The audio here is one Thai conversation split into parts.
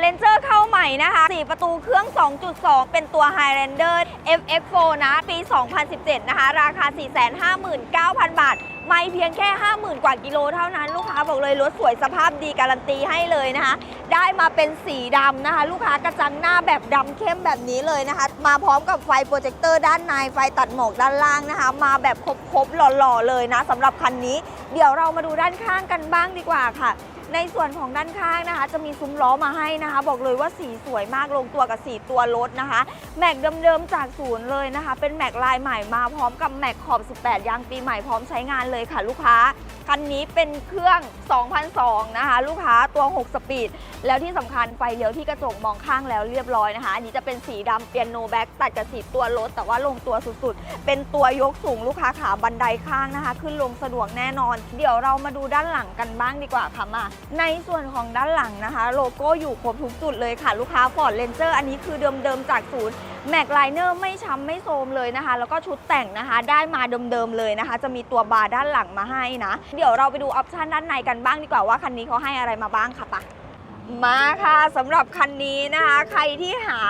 เรนเจอร์เข้าใหม่นะคะ 4 ประตูเครื่อง 2.2 เป็นตัว Highlander FX4 นะปี 2017 นะคะ ราคา 459,000 บาท ไม่เพียงแค่ 50,000 กว่ากิโลเท่านั้น ลูกค้าบอกเลยรถสวยสภาพดีการันตีให้เลยนะคะ ได้มาเป็นสีดำนะคะ ลูกค้ากระจังหน้าแบบดำเข้มแบบนี้เลยนะคะ มาพร้อมกับไฟโปรเจคเตอร์ด้านในไฟตัดหมอกด้านล่างนะคะ มาแบบครบๆหล่อๆเลยนะสำหรับคันนี้ เดี๋ยวเรามาดูด้านข้างกันบ้างดีกว่าค่ะ ในส่วนของด้านข้างนะคะ จะมีซุ้มล้อมาให้นะคะ บอกเลยว่าสีสวยมากลงตัวกับสีตัวรถนะคะ แม็กเดิมๆจากศูนย์เลยนะคะ เป็นแม็กลายใหม่มาพร้อมกับแม็กขอบ 18 ยางปีใหม่พร้อมใช้งานเลยค่ะลูกค้าคันนี้เป็นเครื่อง 2002 นะคะ ลูกค้าตัว 6 สปีด แล้วที่สำคัญไฟเลี้ยวที่กระจกมองข้างแล้วเรียบร้อยนะคะ อันนี้จะเป็นสีดำเปียโนแบ็กตัดกับสีตัวรถ แต่ว่าลงตัวสุดๆ เป็นตัวยกสูงลูกค้าขาบันไดข้างนะคะ ขึ้นลงสะดวกแน่นอน เดี๋ยวเรามาดูด้านหลังกันบ้างดีกว่าค่ะมาในส่วนของด้านหลังนะคะ โลโก้อยู่ครบทุกจุดเลยค่ะ ลูกค้า Ford Ranger อันนี้คือเดิมๆจากศูนย์แม็กไลเนอร์ไม่ช้ำไม่โทรมเลยนะคะ แล้วก็ชุดแต่งนะคะ ได้มาเดิมๆเลยนะคะ จะมีตัวบาร์ด้านหลังมาให้นะ เดี๋ยวเราไปดูออปชันด้านในกันบ้างดีกว่าว่าคันนี้เขาให้อะไรมาบ้างค่ะปะมาค่ะสำหรับคันนี้นะคะ ใครที่หา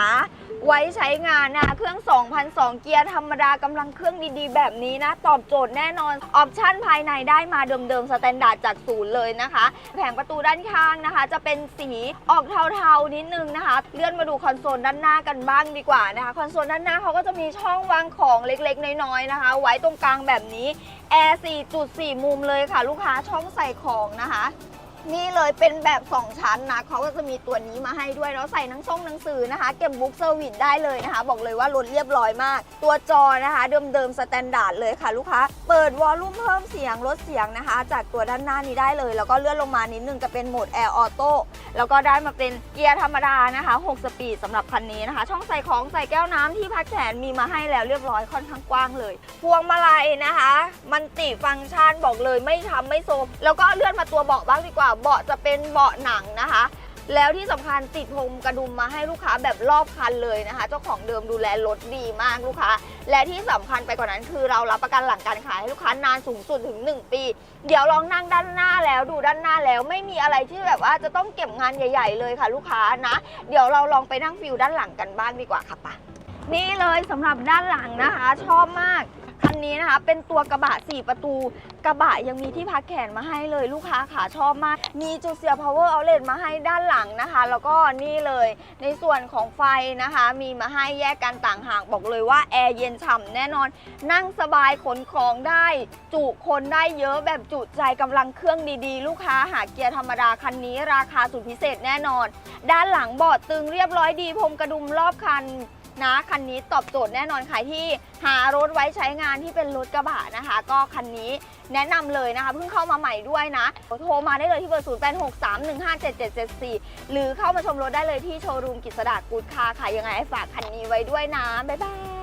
ไว้ใช้งานนะเครื่อง 2002 เกียร์ธรรมดากำลังเครื่องดีๆ แบบนี้นะ ตอบโจทย์แน่นอน ออปชันภายในได้มาเดิมๆสแตนดาร์ดจากศูนย์เลยนะคะ แผงประตูด้านข้างนะคะ จะเป็นสีออกเทาๆนิดนึงนะคะ เลื่อนมาดูคอนโซลด้านหน้ากันบ้างดีกว่านะคะ คอนโซลด้านหน้าเขาก็จะมีช่องวางของเล็กๆ น้อยๆนะคะ ไว้ตรงกลางแบบนี้แอร์4.4 มุมเลยค่ะ ลูกค้าช่องใส่ของนะคะ นี่เลยเป็นแบบ2ชั้นนะเขาก็จะมีตัวนี้มาให้ด้วยแล้วใส่นังช่องหนังสือนะคะ เก็บบุ๊กเซอร์วิสได้เลยนะคะ บอกเลยว่ารถเรียบร้อยมาก ตัวจอนะคะเดิมๆสแตนดาร์ดเลยค่ะลูกค้า เปิดวอลลุ่มเพิ่มเสียงลดเสียงนะคะ จากตัวด้านหน้านี้ได้เลย แล้วก็เลื่อนลงมานิดนึงจะเป็นโหมดแอร์ออโต้แล้วก็ได้มาเป็นเกียร์ธรรมดานะคะ6สปีดสำหรับคันนี้นะคะ ช่องใส่ของใส่แก้วน้ำที่พักแขนมีมาให้แล้วเรียบร้อยค่อนข้างกว้างเลย พวงมาลัยนะคะ มันติฟังก์ชันบอกเลยไม่ทำไม่โซมแล้วก็เลื่อนมาตัวเบาะบ้างดีกว่าเบาะจะเป็นเบาะหนังนะคะ แล้วที่สำคัญติดพรมกระดุมมาให้ลูกค้าแบบรอบคันเลยนะคะ เจ้าของเดิมดูแลรถดีมากลูกค้า และที่สำคัญไปกว่านั้นคือเรารับประกันหลังการขายให้ลูกค้านานสูงสุดถึง 1 ปี เดี๋ยวลองนั่งด้านหน้าแล้วดูด้านหน้าแล้วไม่มีอะไรที่แบบว่าจะต้องเก็บงานใหญ่ ๆ เลยค่ะ ลูกค้านะ เดี๋ยวเราลองไปนั่งฟิลด้านหลังกันบ้างดีกว่าค่ะปะนี่เลยสำหรับด้านหลังนะคะ ชอบมาก คันนี้นะคะ เป็นตัวกระบะ 4 ประตู กระบะยังมีที่พักแขนมาให้เลยลูกค้าขาชอบมาก มีจุดเสียบ power outlet มาให้ด้านหลังนะคะ แล้วก็นี่เลยในส่วนของไฟนะคะ มีมาให้แยกกันต่างหากบอกเลยว่าแอร์เย็นฉ่ำแน่นอน นั่งสบายขนของได้ จุคนได้เยอะแบบจุใจกำลังเครื่องดีๆ ลูกค้าหาเกียร์ธรรมดาคันนี้ราคาสุดพิเศษแน่นอน ด้านหลังบาะตึงเรียบร้อยดีพรมกระดุมรอบคัน นะคันนี้ตอบโจทย์แน่นอนใครที่หารถไว้ใช้งานที่เป็นรถกระบะนะคะ ก็คันนี้แนะนำเลยนะคะ เพิ่งเข้ามาใหม่ด้วยนะ โทรมาได้เลยที่เบอร์ 0 8 6 3 1 5 7 7 7 4 หรือเข้ามาชมรถได้เลยที่โชว์รูมกิจสดากูดคาค่ะยังไงฝากคันนี้ไว้ด้วยนะ บ๊ายบาย